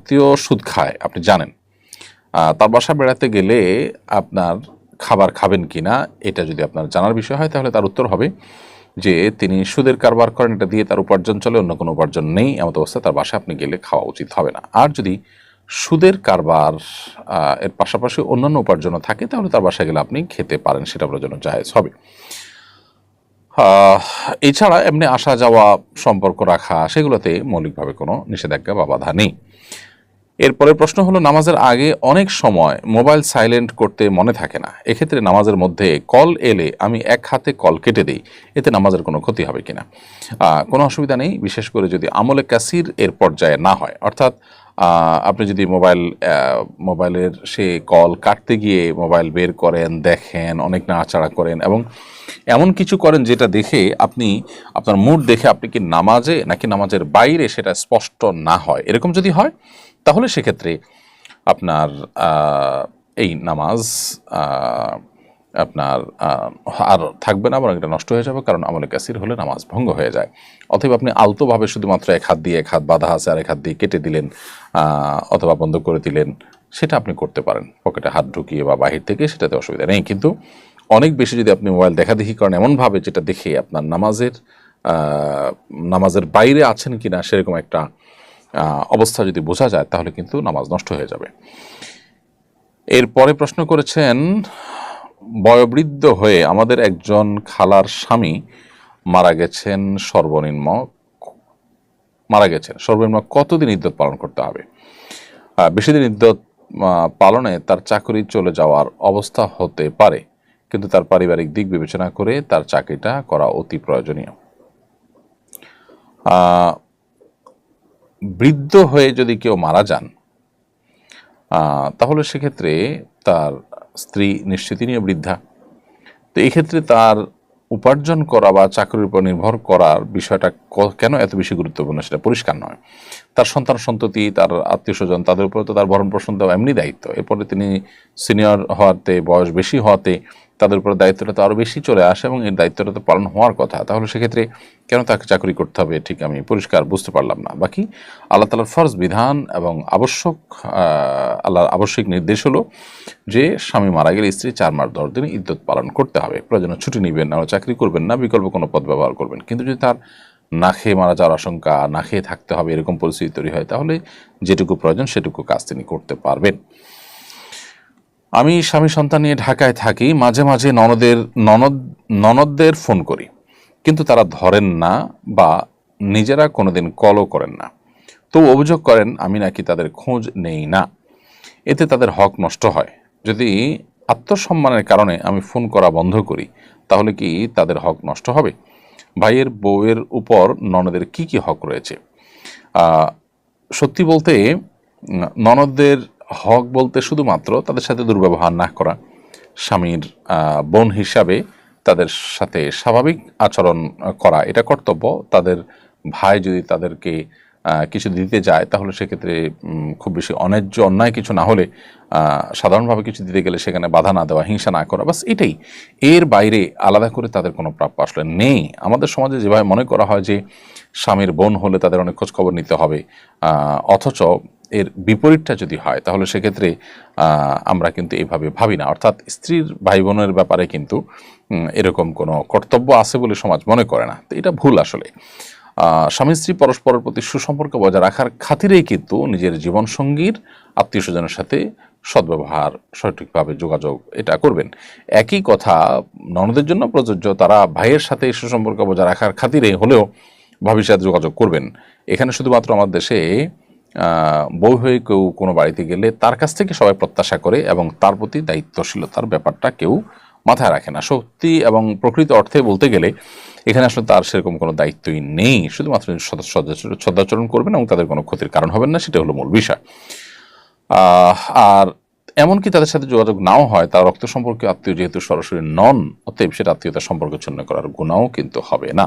আত্মীয় সুদ খায়, আপনি জানেন। তার বাসা বেড়াতে গেলে আপনার খাবার খাবেন কিনা, এটা যদি আপনার জানার বিষয় হয়, তাহলে তার উত্তর হবে যে, তিনি সুদের কারবার করেন, এটা দিয়ে তার উপার্জন চলে, অন্য কোনো উপার্জন নেই এমত অবস্থায় তার বাসায় আপনি গেলে খাওয়া উচিত হবে না। আর যদি সুদের কারবার এর পাশাপাশি অন্যান্য উপার্জনও থাকে, তাহলে তার বাসায় গেলে আপনি খেতে পারেন, সেটা আপনার জন্য জায়েজ হবে। এছাড়া এমনি আসা যাওয়া সম্পর্ক রাখা, সেগুলোতে মৌলিকভাবে কোনো নিষেধাজ্ঞা বা বাধা নেই। এরপরের প্রশ্ন হলো, নামাজের আগে অনেক সময় মোবাইল সাইলেন্ট করতে মনে থাকে না। এক্ষেত্রে নামাজের মধ্যে কল এলে আমি এক হাতে কল কেটে দিই, এতে নামাজের কোনো ক্ষতি হবে কিনা? কোনো অসুবিধা নেই, বিশেষ করে যদি আমলে কাসির এর পর্যায়ে না হয়। অর্থাৎ আপনি যদি মোবাইল মোবাইলের সে কল কাটতে গিয়ে মোবাইল বের করেন, দেখেন, অনেক নাড়াচাড়া করেন এবং এমন কিছু করেন যেটা দেখে আপনি, আপনার মুড দেখে আপনি কি নামাজে নাকি নামাজের বাইরে সেটা স্পষ্ট না হয়? এরকম যদি হয় তাহলে সেক্ষেত্রে আপনার এই নামাজ আপনার আর থাকবে না, বরং এটা নষ্ট হয়ে যাবে, কারণ আমলে কাসির হলে নামাজ ভঙ্গ হয়ে যায়। অথবা আপনি আলতোভাবে শুধুমাত্র এক হাত দিয়ে, এক হাত বাধা আছে আর এক হাত দিয়ে কেটে দিলেন অথবা বন্ধ করে দিলেন, সেটা আপনি করতে পারেন। পকেটে হাত ঢুকিয়ে বা বাহির থেকে সেটাতে অসুবিধা নেই। কিন্তু অনেক বেশি যদি আপনি মোবাইল দেখাদেখি করেন এমনভাবে যেটা দেখে আপনার নামাজের নামাজের বাইরে আছেন কিনা, সেরকম একটা অবস্থা যদি বোঝা যায়, তাহলে কিন্তু নামাজ নষ্ট হয়ে যাবে। এরপরে প্রশ্ন করেছেন, বয়োবৃদ্ধ হয়ে আমাদের একজন খালার স্বামী মারা গেছেন, সর্বনিম্ন মারা গেছেন। সর্বনিম্ন কতদিন ইদ্যত পালন করতে হবে? বেশি দিন ইদ্যত পালনে তার চাকরি চলে যাওয়ার অবস্থা হতে পারে, কিন্তু তার পারিবারিক দিক বিবেচনা করে তার চাকরিটা করা অতি প্রয়োজনীয়। বৃদ্ধ হয়ে যদি কেউ মারা যান তাহলে সেক্ষেত্রে তার স্ত্রী নিশ্চিত নিয়ে বৃদ্ধা। তো এই ক্ষেত্রে তার উপার্জন করা বা চাকরির উপর নির্ভর করার বিষয়টা কেন এত বেশি গুরুত্বপূর্ণ সেটা পরিষ্কার নয়। তার সন্তান সন্ততি, তার আত্মীয় স্বজন তাদের উপর তো তার ভরণ পোষণ দেওয়া এমনি দায়িত্ব। এরপরে তিনি সিনিয়র হওয়াতে, বয়স বেশি হওয়াতে তাদের উপর দায়িত্বটা তো আরও বেশি চলে আসে এবং এর দায়িত্বটা তো পালন হওয়ার কথা, তাহলে সেক্ষেত্রে কেন তাকে চাকরি করতে হবে? ঠিক আমি পরিষ্কার বুঝতে পারলাম না। বাকি আল্লাহ তালার ফরজ বিধান এবং আবশ্যক আল্লাহর আবশ্যিক নির্দেশ হলো যে স্বামী মারা গেলে স্ত্রী চার মাস দশ দিন ইদ্যত পালন করতে হবে। প্রয়োজনে ছুটি নেবেন না, চাকরি করবেন না, বিকল্প কোনো পদ ব্যবহার করবেন। কিন্তু যদি তার না খেয়ে মারা যাওয়ার আশঙ্কা, না খেয়ে থাকতে হবে, এরকম পরিস্থিতি তৈরি হয়, তাহলে যেটুকু প্রয়োজন সেটুকু কাজ তিনি করতে পারবেন। আমি স্বামী সন্তান নিয়ে ঢাকায় থাকি, মাঝে মাঝে ননদের, ননদ, ননদদের ফোন করি। কিন্তু তারা ধরেন না বা নিজেরা কোনোদিন কলও করেন না। তো অভিযোগ করেন, আমি নাকি তাদের খোঁজ নেই না। এতে তাদের হক নষ্ট হয়। যদি আত্মসম্মানের কারণে আমি ফোন করা বন্ধ করি, তাহলে কি তাদের হক নষ্ট হবে? ভাইয়ের বউয়ের উপর ননদের কি কি হক রয়েছে? সত্যি বলতে ননদদের হক বলতে শুধুমাত্র তাদের সাথে দুর্ব্যবহার না করা। স্বামীর বোন হিসাবে তাদের সাথে স্বাভাবিক আচরণ করা এটা কর্তব্য। তাদের ভাই যদি তাদেরকে কিছু দিতে যায় তাহলে সেক্ষেত্রে খুব বেশি অন্যায্য অন্যায় কিছু না হলে সাধারণভাবে কিছু দিতে গেলে সেখানে বাধা না দেওয়া, হিংসা না করা, বাস এটাই। এর বাইরে আলাদা করে তাদের কোনো প্রাপ্য আসলে নেই। আমাদের সমাজে যেভাবে মনে করা হয় যে, স্বামীর বোন হলে তাদের অনেক খোঁজখবর নিতে হবে অথচ এর বিপরীতটা যদি হয়, তাহলে সেক্ষেত্রে আমরা কিন্তু এইভাবে ভাবি না। অর্থাৎ স্ত্রীর ভাই বোনের ব্যাপারে কিন্তু এরকম কোনো কর্তব্য আছে বলে সমাজ মনে করে না। তো এটা ভুল আসলে। স্বামী স্ত্রী পরস্পরের প্রতি সুসম্পর্ক বজায় রাখার খাতিরেই কিন্তু নিজের জীবনসঙ্গীর আত্মীয় স্বজনের সাথে সদ্ব্যবহার, সঠিকভাবে যোগাযোগ এটা করবেন। একই কথা, ননদের জন্য প্রযোজ্য, তারা ভাইয়ের সাথে সুসম্পর্ক বজায় রাখার খাতিরে হলেও সাথে যোগাযোগ করবেন। এখানে শুধুমাত্র আমার দেশে বউ হয়ে কেউ কোনো বাড়িতে গেলে তার কাছ থেকে সবাই প্রত্যাশা করে এবং তার প্রতি দায়িত্বশীলতার ব্যাপারটা কেউ মাথায় রাখে না। সত্যি এবং প্রকৃত অর্থে বলতে গেলে, এখানে আসলে তার সেরকম কোনো দায়িত্বই নেই। শুধুমাত্র সদাচরণ করবেন এবং তাদের কোনো ক্ষতির কারণ হবেন না, সেটা হলো মূল বিষয়। আর এমনকি তাদের সাথে যোগাযোগ নাও হয়, তার রক্ত সম্পর্কে আত্মীয় যেহেতু সরাসরি নন, অতএব সেটা আত্মীয়তার সম্পর্ক ছিন্ন করার গুণাও কিন্তু হবে না।